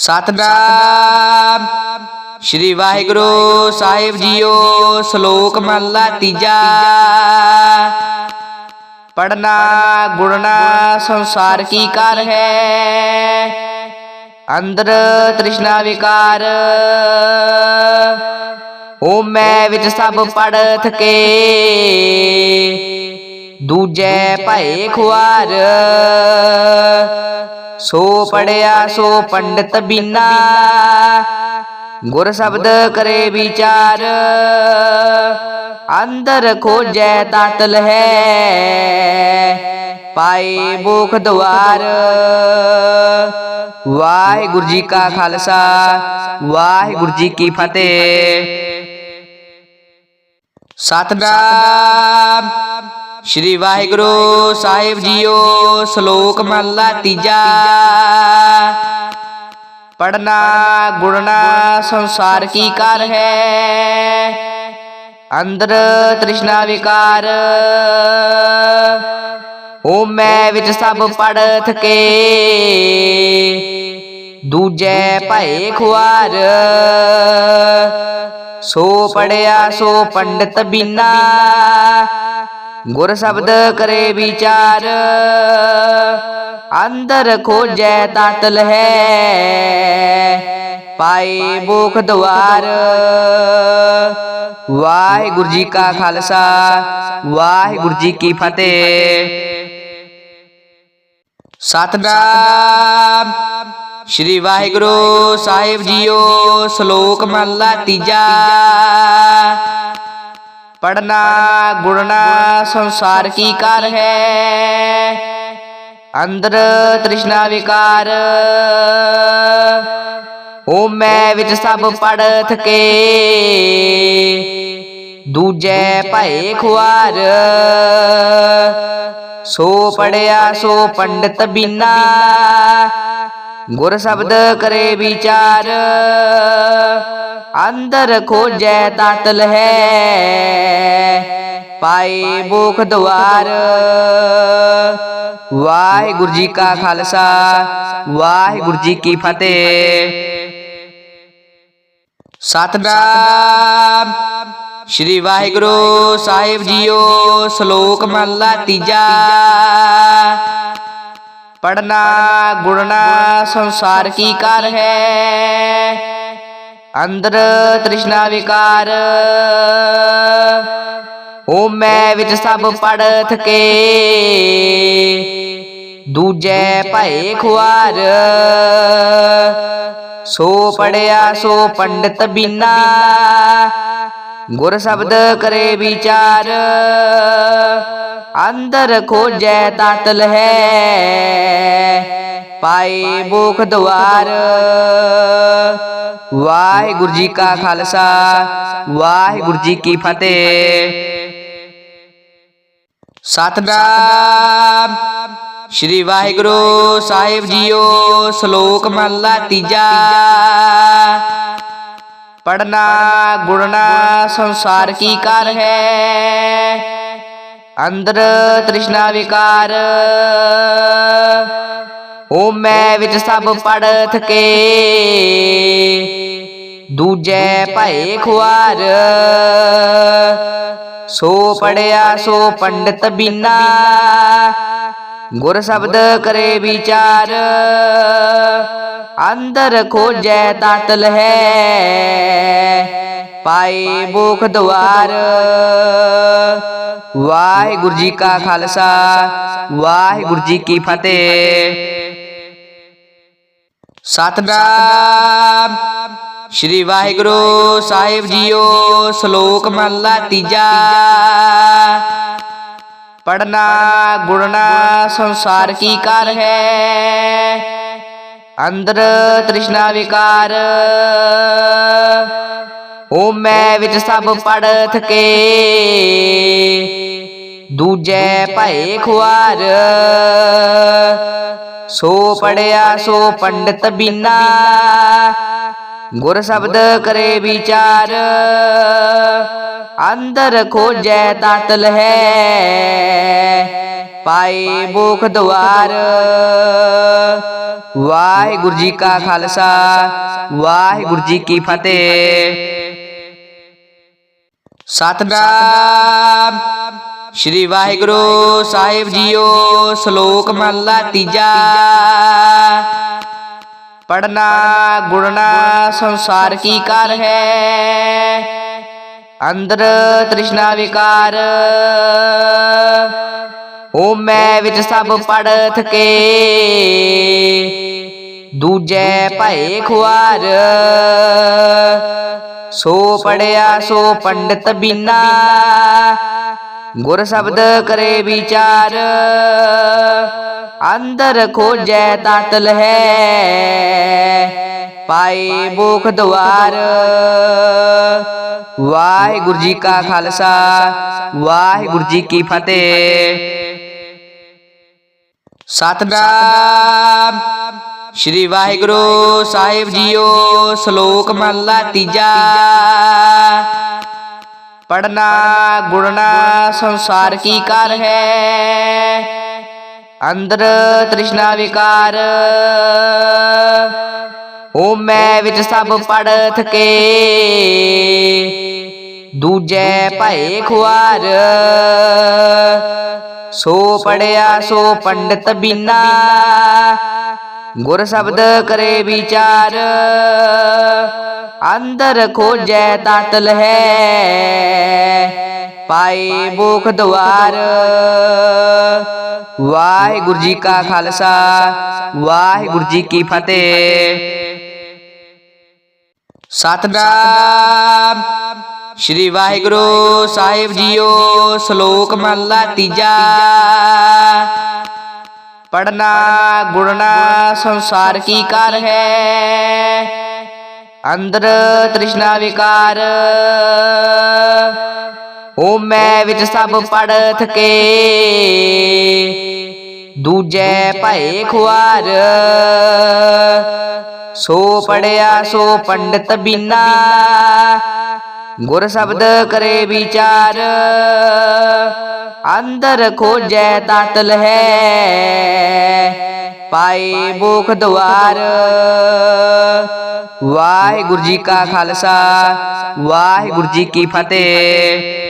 ਸਤਨਾਮ। ਸ਼੍ਰੀ ਵਾਹਿਗੁਰੂ ਸਾਹਿਬ ਜੀਓ, ਸ਼ਲੋਕ ਮਹਲਾ ਤੀਜਾ। ਪੜਨਾ ਗੁਣਨਾ, ਸੰਸਾਰ ਕੀ ਕਰ ਹੈ? ਅੰਦਰ ਤ੍ਰਿਸ਼ਨਾ ਵਿਕਾਰ। ਓ ਮੈਂ ਵਿੱਚ ਸਭ ਪੜ ਥਕੇ ਦੂਜੇ ਭਏ ਖੁਆਰ। ਸੋ ਪੜਿਆ ਸੋ ਪੰਡਤ ਬਿਨਾ ਗੁਰ ਸ਼ਬਦ ਕਰੇ ਵਿਚਾਰ ਅੰਦਰ ਖੋਜੈ ਤਾਤਲ ਹੈ ਪਾਏ ਬੋਖ ਦਵਾਰ ਵਾਹਿਗੁਰੂ ਜੀ ਕਾ ਖਾਲਸਾ ਵਾਹਿਗੁਰੂ ਜੀ ਕੀ ਫਤਿਹ ਸਤਨਾਮ ਸ਼੍ਰੀ ਵਾਹਿਗੁਰੂ ਸਾਹਿਬ ਜੀਓ ਸ਼ਲੋਕ ਮਹਲਾ ਤੀਜਾ। ਪੜਨਾ ਗੁਣਨਾ ਸੰਸਾਰ ਕੀ ਕਰ ਹੈ? ਅੰਦਰ ਤ੍ਰਿਸ਼ਨਾ ਵਿਕਾਰ। ਓ ਮੈਂ ਵਿੱਚ ਸਭ ਪੜ ਥਕੇ ਦੂਜੇ ਭਏ ਖੁਆਰ। ਸੋ ਪੜਿਆ ਸੋ ਪੰਡਤ ਬਿਨਾ। ਗੁਰ ਸ਼ਬਦ ਕਰੇ ਵਿਚਾਰ। ਅੰਦਰ ਖੋਜੈ ਤਾਤਲ ਹੈ। ਪਾਏ ਬੋਖ ਦਵਾਰ ਵਾਹਿਗੁਰੂ ਜੀ ਕਾ ਖਾਲਸਾ, ਵਾਹਿਗੁਰੂ ਜੀ ਕੀ ਫਤਿਹ। ਸਤਨਾਮ ਸ਼੍ਰੀ ਵਾਹਿਗੁਰੂ ਸਾਹਿਬ ਜੀਓ, ਸ਼ਲੋਕ ਮਹਲਾ ਤੀਜਾ। पढ़ना गुड़ना संसार की कार है। अंदर तृष्णा विकार। ओम मैं विच सब पढ़ थके। दूजे पाए खुआर। सो पढ़िया, सो पंडित बिना। गुर शब्द करे विचार। अंदर खोजै तातल है। पाए बोख द्वार। वाहे गुरु जी का खालसा। वाहे गुरु जी की फतेह। सतनाम। श्री वाहेगुरु साहिब जीओ श्लोक महला तीजा। ਪੜਨਾ ਗੁਣਨਾ ਸੰਸਾਰ ਕੀ ਕਰ ਹੈ? ਅੰਦਰ ਤ੍ਰਿਸ਼ਨਾ ਵਿਕਾਰ। ਓ ਮੈਂ ਵਿੱਚ ਸਭ ਪੜ ਥਕੇ ਦੂਜੇ ਭਏ ਖੁਆਰ। ਸੋ ਪੜਿਆ ਸੋ ਪੰਡਤ ਬਿਨਾ। ਗੁਰ ਸ਼ਬਦ ਕਰੇ ਵਿਚਾਰ। ਅੰਦਰ ਖੋਜੈ ਤਾਤਲ ਹੈ ਪਾਏ ਬੋਖ ਦਵਾਰ ਵਾਹਿਗੁਰੂ ਜੀ ਕਾ ਖਾਲਸਾ ਵਾਹਿਗੁਰੂ ਜੀ ਕੀ ਫਤਿਹ ਸਤਨਾਮ ਸ਼੍ਰੀ ਵਾਹਿਗੁਰੂ ਸਾਹਿਬ ਜੀਓ ਸ਼ਲੋਕ ਮਹਲਾ ਤੀਜਾ ਪੜਨਾ ਗੁਣਨਾ ਸੰਸਾਰ ਕੀ ਕਰ ਹੈ ਅੰਦਰ ਤ੍ਰਿਸ਼ਨਾ ਵਿਕਾਰ। ਓ ਮੈਂ ਵਿੱਚ ਸਭ ਪੜ ਥਕੇ ਦੂਜੇ ਭਏ ਖੁਆਰ। ਸੋ ਪੜਿਆ ਸੋ ਪੰਡਤ ਬਿਨਾ। ਗੁਰ ਸ਼ਬਦ ਕਰੇ ਵਿਚਾਰ। ਅੰਦਰ ਖੋਜੈ ਤਾਤਲ ਹੈ। ਪਾਏ ਬੋਖ ਦਵਾਰ ਵਾਹਿਗੁਰੂ ਜੀ ਕਾ ਖਾਲਸਾ, ਵਾਹਿਗੁਰੂ ਜੀ ਕੀ ਫਤਿਹ। ਸਤਨਾਮ ਸ਼੍ਰੀ ਵਾਹਿਗੁਰੂ ਸਾਹਿਬ ਜੀਓ, ਸ਼ਲੋਕ ਮਹਲਾ ਤੀਜਾ। ਪੜਨਾ ਗੁਣਨਾ, ਸੰਸਾਰ ਕੀ ਕਾਰ ਹੈ? ਅੰਦਰ ਤ੍ਰਿਸ਼ਨਾ ਵਿਕਾਰ। ਓ ਮੈਂ ਵਿੱਚ ਸਭ ਪੜ ਥਕੇ ਦੂਜੇ ਭਏ ਖੁਆਰ। ਸੋ ਪੜਿਆ ਸੋ ਪੰਡਤ ਬਿਨਾ। ਗੁਰ ਸ਼ਬਦ ਕਰੇ ਵਿਚਾਰ। ਅੰਦਰ ਖੋਜੈ ਤਾਤਲ ਹੈ। ਪਾਏ ਬੋਖ ਦੁਆਰ। ਵਾਹਿਗੁਰੂ ਜੀ ਕਾ ਖਾਲਸਾ। ਵਾਹਿਗੁਰੂ ਜੀ ਕੀ ਫਤਿਹ। ਸਤਨਾਮ। ਸ਼੍ਰੀ ਵਾਹਿਗੁਰੂ ਸਾਹਿਬ ਜੀਓ, ਸ਼ਲੋਕ ਮਹਲਾ ਤੀਜਾ। ਪੜਨਾ ਗੁਣਨਾ, ਸੰਸਾਰ ਕੀ ਕਰ ਹੈ? ਅੰਦਰ ਤ੍ਰਿਸ਼ਨਾ ਵਿਕਾਰ। ਓ ਮੈਂ ਵਿੱਚ ਸਭ ਪੜਥ ਕੇ। ਦੂਜੇ ਭਏ ਖੁਆਰ। ਸੋ ਪੜਿਆ ਸੋ ਪੰਡਤ ਬਿਨਾ ਗੁਰ ਸ਼ਬਦ ਕਰੇ ਵਿਚਾਰ ਅੰਦਰ ਖੋਜੈ ਤਾਤਲ ਹੈ ਪਾਏ ਬੋਖ ਦੁਆਰ ਵਾਹਿਗੁਰੂ ਜੀ ਕਾ ਖਾਲਸਾ ਵਾਹਿਗੁਰੂ ਜੀ ਕੀ ਫਤਿਹ ਸਤਨਾਮ ਸ਼੍ਰੀ ਵਾਹਿਗੁਰੂ ਸਾਹਿਬ ਜੀਓ ਸ਼ਲੋਕ ਮਹਲਾ ਤੀਜਾ ਪੜਨਾ ਗੁਣਨਾ ਸੰਸਾਰ ਕੀ ਕਰ ਹੈ ਅੰਦਰ ਤ੍ਰਿਸ਼ਨਾ ਵਿਕਾਰ ਓ ਮੈਂ ਵਿੱਚ ਸਭ ਪੜਥ ਕੇ ਦੂਜੇ ਭਏ ਖੁਆਰ ਸੋ गुर शब्द करे विचार। अंदर खोजै तातल है। पाए बोख द्वार। वाहे गुरु जी का खालसा। वाहे गुरु जी की फतेह। सतनाम। श्री वाहेगुरु साहिब जीओ श्लोक महला तीजा। पढ़ना, गुणना, संसार की कार है। अंदर तृष्णा विकार। ओ मैं विच सब पढ़ थके। दूजे पाए खुआर। सो पढ़िया सो पंडित बिना। गुर शब्द करे विचार। अंदर खोजै तातल है। पाए बोख द्वार। वाहे गुरु जी का खालसा। वाहे गुरु जी की फतेह।